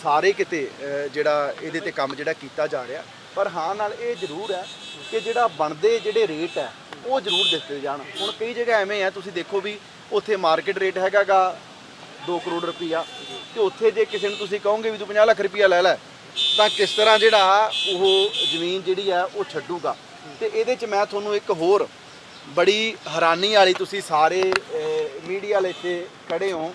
ਸਾਰੇ ਕਿਤੇ ਜਿਹੜਾ ਇਹਦੇ ਤੇ ਕੰਮ ਜਿਹੜਾ ਕੀਤਾ ਜਾ ਰਿਹਾ। ਪਰ ਹਾਂ ਨਾਲ ਇਹ ਜ਼ਰੂਰ ਹੈ ਕਿ ਜਿਹੜਾ ਬਣਦੇ ਜਿਹੜੇ ਰੇਟ ਹੈ, ਉਹ ਜ਼ਰੂਰ ਦਿੱਤੇ ਜਾਣ। ਹੁਣ ਕਈ ਜਗ੍ਹਾ ਐਵੇਂ ਹੈ, ਤੁਸੀਂ ਦੇਖੋ ਵੀ ਉੱਥੇ ਮਾਰਕੀਟ ਰੇਟ ਹੈਗਾਗਾ 2 ਕਰੋੜ ਰੁਪਈਆ। ਤੇ ਉੱਥੇ ਜੇ ਕਿਸੇ ਨੂੰ ਤੁਸੀਂ ਕਹੋਗੇ ਵੀ ਤੂੰ 50 ਲੱਖ ਰੁਪਈਆ ਲੈ ਲੈ, ਤਾਂ ਕਿਸ ਤਰ੍ਹਾਂ ਜਿਹੜਾ ਉਹ ਜ਼ਮੀਨ ਜਿਹੜੀ ਹੈ, ਉਹ ਛੱਡੂਗਾ। ਤੇ ਇਹਦੇ 'ਚ ਮੈਂ ਤੁਹਾਨੂੰ ਇੱਕ ਹੋਰ ਬੜੀ ਹੈਰਾਨੀ ਵਾਲੀ ਤੁਸੀਂ ਸਾਰੇ ਮੀਡੀਆ ਵਾਲੇ ਇੱਥੇ ਖੜੇ ਹੋ।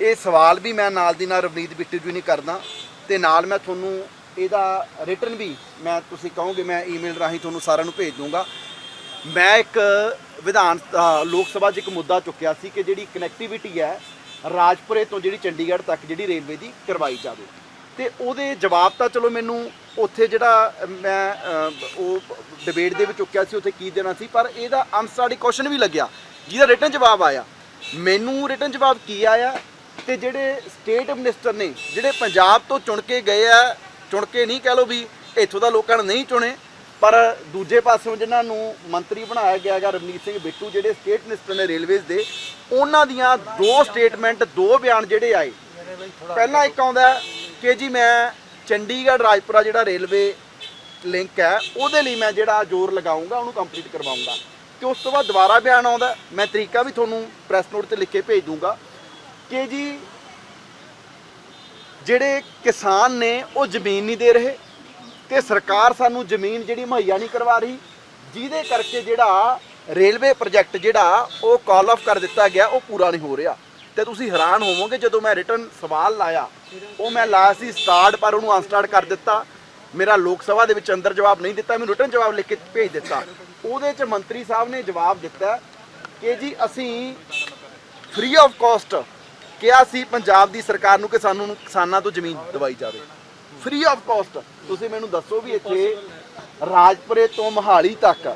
ਇਹ ਸਵਾਲ ਵੀ ਮੈਂ ਨਾਲ ਦੀ ਨਾਲ ਰਵਨੀਤ ਬਿੱਟੂ ਜੀ ਨਹੀਂ ਕਰਦਾ ਤੇ ਨਾਲ ਮੈਂ ਤੁਹਾਨੂੰ ਇਹਦਾ ਰਿਟਰਨ ਵੀ ਮੈਂ ਤੁਸੀਂ ਕਹੋਗੇ, ਮੈਂ ਈਮੇਲ ਰਾਹੀਂ ਤੁਹਾਨੂੰ ਸਾਰਿਆਂ ਨੂੰ ਭੇਜ ਦੂੰਗਾ ਮੈਂ ਇੱਕ ਵਿਧਾਨ ਲੋਕ ਸਭਾ 'ਚ ਇੱਕ ਮੁੱਦਾ ਚੁੱਕਿਆ ਸੀ ਕਿ ਜਿਹੜੀ ਕਨੈਕਟੀਵਿਟੀ ਹੈ, ਰਾਜਪੁਰੇ ਤੋਂ ਜਿਹੜੀ ਚੰਡੀਗੜ੍ਹ ਤੱਕ ਜਿਹੜੀ ਰੇਲਵੇ ਦੀ ਕਰਵਾਈ ਜਾਵੇ। ਤੇ ਉਹਦੇ ਜਵਾਬ ਤਾਂ ਚਲੋ ਮੈਨੂੰ ਉੱਥੇ ਜਿਹੜਾ ਮੈਂ ਉਹ ਡਿਬੇਟ ਦੇ ਵਿੱਚ ਚੁੱਕਿਆ ਸੀ, ਉੱਥੇ ਕੀ ਦੇਣਾ ਸੀ, ਪਰ ਇਹਦਾ ਅਨਸਟਾਡੀ ਕੁਐਸਚਨ ਵੀ ਲੱਗਿਆ, ਜਿਹਦਾ ਰਿਟਰਨ ਜਵਾਬ ਆਇਆ। ਮੈਨੂੰ ਰਿਟਰਨ ਜਵਾਬ ਕੀ ਆਇਆ? ਤੇ ਜਿਹੜੇ ਸਟੇਟ ਮਿਨਿਸਟਰ ਨੇ, ਜਿਹੜੇ ਪੰਜਾਬ ਤੋਂ ਚੁਣ ਕੇ ਗਏ ਆ, ਚੁਣ ਕੇ ਨਹੀਂ ਕਹਿ ਲੋ ਵੀ ਇੱਥੋਂ ਦਾ ਲੋਕਾਂ ਨੇ ਨਹੀਂ ਚੁਣੇ, ਪਰ ਦੂਜੇ ਪਾਸਿਓਂ ਜਿਨ੍ਹਾਂ ਨੂੰ ਮੰਤਰੀ ਬਣਾਇਆ ਗਿਆ ਹੈਗਾ ਰਵਨੀਤ ਸਿੰਘ ਬਿੱਟੂ, ਜਿਹੜੇ ਸਟੇਟ ਮਿਨਿਸਟਰ ਨੇ ਰੇਲਵੇਜ਼ ਦੇ, ਉਹਨਾਂ ਦੀਆਂ ਦੋ ਸਟੇਟਮੈਂਟ ਦੋ ਬਿਆਨ ਜਿਹੜੇ ਆਏ। ਪਹਿਲਾਂ ਇੱਕ ਆਉਂਦਾ ਕਿ ਜੀ ਮੈਂ ਚੰਡੀਗੜ੍ਹ, ਰਾਜਪੁਰਾ ਜਿਹੜਾ ਰੇਲਵੇ ਲਿੰਕ ਹੈ, ਉਹਦੇ ਲਈ ਮੈਂ ਜਿਹੜਾ ਜ਼ੋਰ ਲਗਾਉਂਗਾ, ਉਹਨੂੰ ਕੰਪਲੀਟ ਕਰਵਾਉਂਗਾ। ਤੇ ਉਸ ਤੋਂ ਬਾਅਦ ਦੁਬਾਰਾ ਬਿਆਨ ਆਉਂਦਾ, ਮੈਂ ਤਰੀਕਾ ਵੀ ਤੁਹਾਨੂੰ ਪ੍ਰੈਸ ਨੋਟ ਤੇ ਲਿਖ ਕੇ ਭੇਜ ਦੂੰਗਾ। ਕਿ ਜੀ ਜਿਹੜੇ ਕਿਸਾਨ ਨੇ ਉਹ ਜ਼ਮੀਨ ਨਹੀਂ ਦੇ ਰਹੇ ਤੇ ਸਰਕਾਰ ਸਾਨੂੰ ਜ਼ਮੀਨ ਜਿਹੜੀ ਮੁਹੱਈਆ ਨਹੀਂ ਕਰਵਾ ਰਹੀ, ਜਿਹਦੇ ਕਰਕੇ ਜਿਹੜਾ ਰੇਲਵੇ ਪ੍ਰੋਜੈਕਟ ਜਿਹੜਾ ਉਹ ਕਾਲ ਆਫ ਕਰ ਦਿੱਤਾ ਗਿਆ, ਉਹ ਪੂਰਾ ਨਹੀਂ ਹੋ ਰਿਹਾ। ਤੇ ਤੁਸੀਂ ਹੈਰਾਨ ਹੋਵੋਗੇ, ਜਦੋਂ ਮੈਂ ਰਿਟਰਨ ਸਵਾਲ ਲਾਇਆ, ਉਹ ਮੈਂ ਲਾਇਆ ਸੀ ਸਟਾਰਟ ਪਰ ਉਹਨੂੰ ਅਨਸਟਾਰਟ ਕਰ ਦਿੱਤਾ। ਮੇਰਾ ਲੋਕ ਸਭਾ ਦੇ ਵਿੱਚ ਅੰਦਰ ਜਵਾਬ ਨਹੀਂ ਦਿੱਤਾ, ਮੈਨੂੰ ਰਿਟਰਨ ਜਵਾਬ ਲਿਖ ਕੇ ਭੇਜ ਦਿੱਤਾ। ਉਹਦੇ 'ਚ ਮੰਤਰੀ ਸਾਹਿਬ ਨੇ ਜਵਾਬ ਦਿੱਤਾ ਕਿ ਜੀ ਅਸੀਂ ਫ੍ਰੀ ਆਫ ਕਾਸਟ ਕਿਹਾ ਸੀ ਪੰਜਾਬ ਦੀ ਸਰਕਾਰ ਨੂੰ ਕਿ ਸਾਨੂੰ ਕਿਸਾਨਾਂ ਤੋਂ ਜ਼ਮੀਨ ਦਵਾਈ ਜਾਵੇ। ਫ੍ਰੀ ਆਫ ਕਾਸਟ ਤੁਸੀਂ ਮੈਨੂੰ ਦੱਸੋ ਵੀ ਇੱਥੇ ਰਾਜਪੁਰੇ ਤੋਂ ਮਹਾਲੀ ਤੱਕ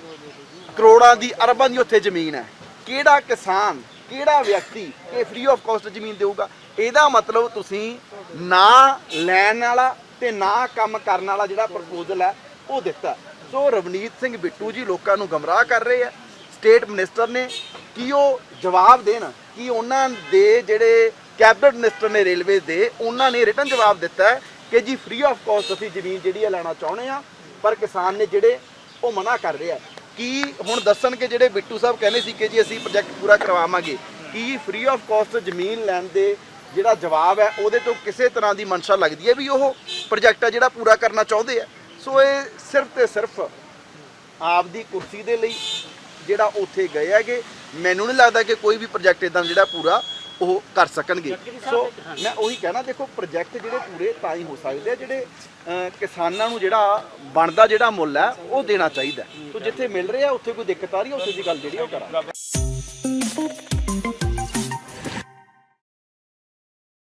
ਕਰੋੜਾਂ ਦੀ, ਅਰਬਾਂ ਦੀ ਉੱਥੇ ਜ਼ਮੀਨ ਹੈ। ਕਿਹੜਾ ਕਿਸਾਨ, ਕਿਹੜਾ ਵਿਅਕਤੀ ਇਹ ਫ੍ਰੀ ਆਫ ਕਾਸਟ ਜ਼ਮੀਨ ਦੇਊਗਾ? ਇਹਦਾ ਮਤਲਬ ਤੁਸੀਂ ਨਾ ਲੈਣ ਵਾਲਾ ਤੇ ਨਾ ਕੰਮ ਕਰਨ ਵਾਲਾ ਜਿਹੜਾ ਪ੍ਰਪੋਜ਼ਲ ਹੈ, ਉਹ ਦਿੱਤਾ। ਸੋ ਰਵਨੀਤ ਸਿੰਘ ਬਿੱਟੂ ਜੀ ਲੋਕਾਂ ਨੂੰ ਗਮਰਾਹ ਕਰ ਰਹੇ ਆ। ਸਟੇਟ ਮਿਨਿਸਟਰ ਨੇ ਕਿ ਉਹ ਜਵਾਬ ਦੇਣ? ਕਿ ਉਹਨਾਂ ਦੇ ਜਿਹੜੇ ਕੈਬਨਿਟ ਮਿਨਿਸਟਰ ਨੇ ਰੇਲਵੇ ਦੇ ਉਹਨਾਂ ਨੇ ਰਿਟਨ ਜਵਾਬ ਦਿੱਤਾ ਕਿ ਜੀ ਫ੍ਰੀ ਆਫ ਕਾਸਟ ਅਸੀਂ ਜ਼ਮੀਨ ਜਿਹੜੀ ਹੈ ਲੈਣਾ ਚਾਹੁੰਦੇ ਆ ਪਰ ਕਿਸਾਨ ਨੇ ਜਿਹੜੇ ਉਹ ਮਨਾ ਕਰ ਰਹੇ ਆ ਕੀ ਹੁਣ ਦੱਸਣ ਕਿ ਜਿਹੜੇ ਬਿੱਟੂ ਸਾਹਿਬ ਕਹਿੰਦੇ ਸੀ ਕਿ ਜੀ ਅਸੀਂ ਪ੍ਰੋਜੈਕਟ ਪੂਰਾ ਕਰਵਾਵਾਂਗੇ, ਕੀ ਫ੍ਰੀ ਆਫ ਕਾਸਟ ਜ਼ਮੀਨ ਲੈਣ ਦੇ ਜਿਹੜਾ ਜਵਾਬ ਹੈ, ਉਹਦੇ ਤੋਂ ਕਿਸੇ ਤਰ੍ਹਾਂ ਦੀ ਮਨਸ਼ਾ ਲੱਗਦੀ ਹੈ ਵੀ ਉਹ ਪ੍ਰੋਜੈਕਟ ਆ ਜਿਹੜਾ ਪੂਰਾ ਕਰਨਾ ਚਾਹੁੰਦੇ ਆ? ਸੋ ਇਹ ਸਿਰਫ ਤੇ ਸਿਰਫ ਆਪ ਦੀ ਕੁਰਸੀ ਦੇ ਲਈ ਜਿਹੜਾ ਉੱਥੇ ਗਏ ਹੈਗੇ। ਮੈਨੂੰ ਨਹੀਂ ਲੱਗਦਾ ਕਿ ਕੋਈ ਵੀ ਪ੍ਰੋਜੈਕਟ ਇਦਾਂ ਜਿਹੜਾ ਪੂਰਾ ਉਹ ਕਰ ਸਕਣਗੇ। ਸੋ ਮੈਂ ਉਹੀ ਕਹਿਣਾ ਦੇਖੋ ਪ੍ਰੋਜੈਕਟ ਜਿਹੜੇ ਪੂਰੇ ਤਾਂ ਹੀ ਹੋ ਸਕਦੇ ਆ ਜਿਹੜੇ ਕਿਸਾਨਾਂ ਨੂੰ ਜਿਹੜਾ ਬਣਦਾ ਜਿਹੜਾ ਮੁੱਲ ਹੈ ਉਹ ਦੇਣਾ ਚਾਹੀਦਾ। ਸੋ ਜਿੱਥੇ ਮਿਲ ਰਿਹਾ ਉੱਥੇ ਕੋਈ ਦਿੱਕਤ ਆ ਰਹੀ ਹੈ ਉੱਥੇ ਦੀ ਗੱਲ ਜਿਹੜੀ ਉਹ ਕਰਾਂਗੇ।